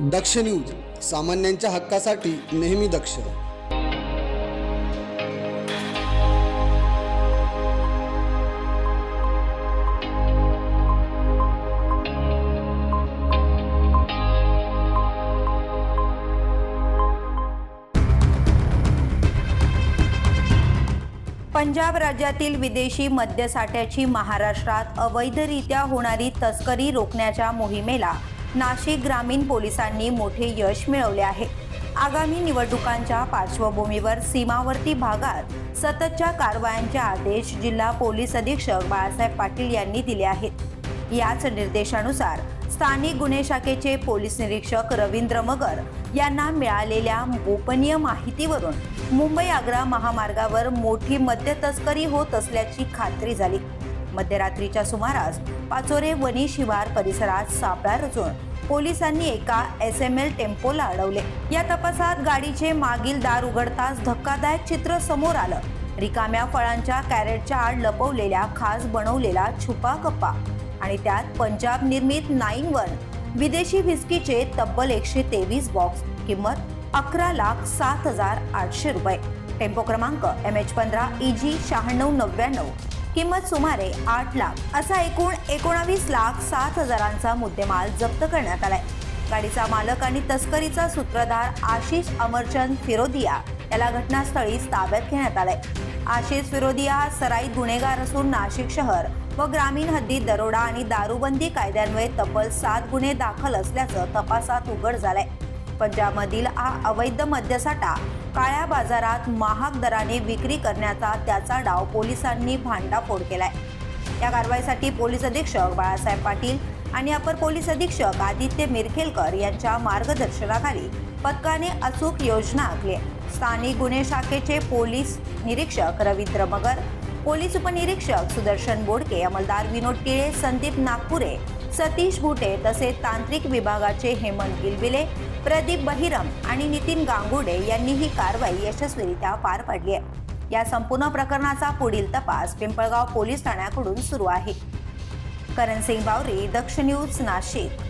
दक्ष news सामान्यांच्या हक्कासाठी नेहमी दक्ष. पंजाब राज्यातील विदेशी मद्यसाठ्याची महाराष्ट्रात अवैधरित्या होणारी तस्करी रोखण्याच्या मोहिमेला नाशिक ग्रामीण पोलिसांनी मोठे यश मिळवले आहे. आगामी निवडणुकांच्या पार्श्वभूमीवर सीमावर्ती भागात सततच्या कारवायांचे आदेश जिल्हा पोलीस अधीक्षक बाळासाहेब पाटील यांनी दिले आहेत. याच निर्देशानुसार स्थानिक गुन्हे शाखेचे पोलीस निरीक्षक रवींद्र मगर यांना मिळालेल्या गोपनीय माहितीवरून मुंबई आग्रा महामार्गावर मोठी मद्य तस्करी होत असल्याची खात्री झाली. मध्यरात्रीच्या सुमारास पाचोरे वनी शिवार परिसरात सापळा रचून पोलिसांनी एका एस एम एल टेम्पोला अडवले. या तपासात गाडीचे मागील दार उघडताच धक्कादायक चित्र समोर आलं. रिकाम्या फळांच्या कॅरेटच्या आड लपवलेल्या खास बनवलेला छुपा कप्पा आणि त्यात पंजाब निर्मित नाईन वन विदेशी व्हिस्कीचे तब्बल एकशे तेवीस बॉक्स किंमत अकरा लाख सात हजार आठशे रुपये. टेम्पो क्रमांक एम एच पंधरा ई जी शहाण्णव नव्याण्णव. किंमत सुमारे आठ लाख असा एकूण एकोणावीस लाख सात हजारांचा मुद्देमाल जप्त करण्यात आलाय. गाडीचा मालक आणि तस्करीचा सूत्रधार आशिष अमरचंद फिरोदिया याला घटनास्थळीच ताब्यात घेण्यात आलाय. आशिष फिरोदिया हा सराईत गुन्हेगार असून नाशिक शहर व ग्रामीण हद्दीत दरोडा आणि दारूबंदी कायद्यान्वये तब्बल सात गुन्हे दाखल असल्याचं तपासात उघड झालंय. पंजाबमधील हा अवैध मद्यसाठा काळ्या बाजारात महाग दराने विक्री करण्याचा त्याचा डाव पोलिसांनी भांडाफोड केलाय. या कारवाईसाठी पोलीस अधीक्षक बाळासाहेब पाटील आणि अपर पोलीस अधीक्षक आदित्य मिरखेलकर यांच्या मार्गदर्शनाखाली पथकाने अचूक योजना आखली स्थानिक गुन्हे शाखेचे पोलीस निरीक्षक रवींद्र मगर पोलीस उपनिरीक्षक सुदर्शन बोडके अंमलदार विनोद टिळे संदीप नागपुरे सतीश भुटे तसेच तांत्रिक विभागाचे हेमंत गिलबिले प्रदीप बहिरम आणि नितीन गांगुडे यांनी ही कारवाई यशस्वीरित्या पार पाडली आहे. या संपूर्ण प्रकरणाचा पुढील तपास पिंपळगाव पोलीस ठाण्याकडून सुरू आहे. करण सिंग बावरी दक्ष न्यूज नाशिक.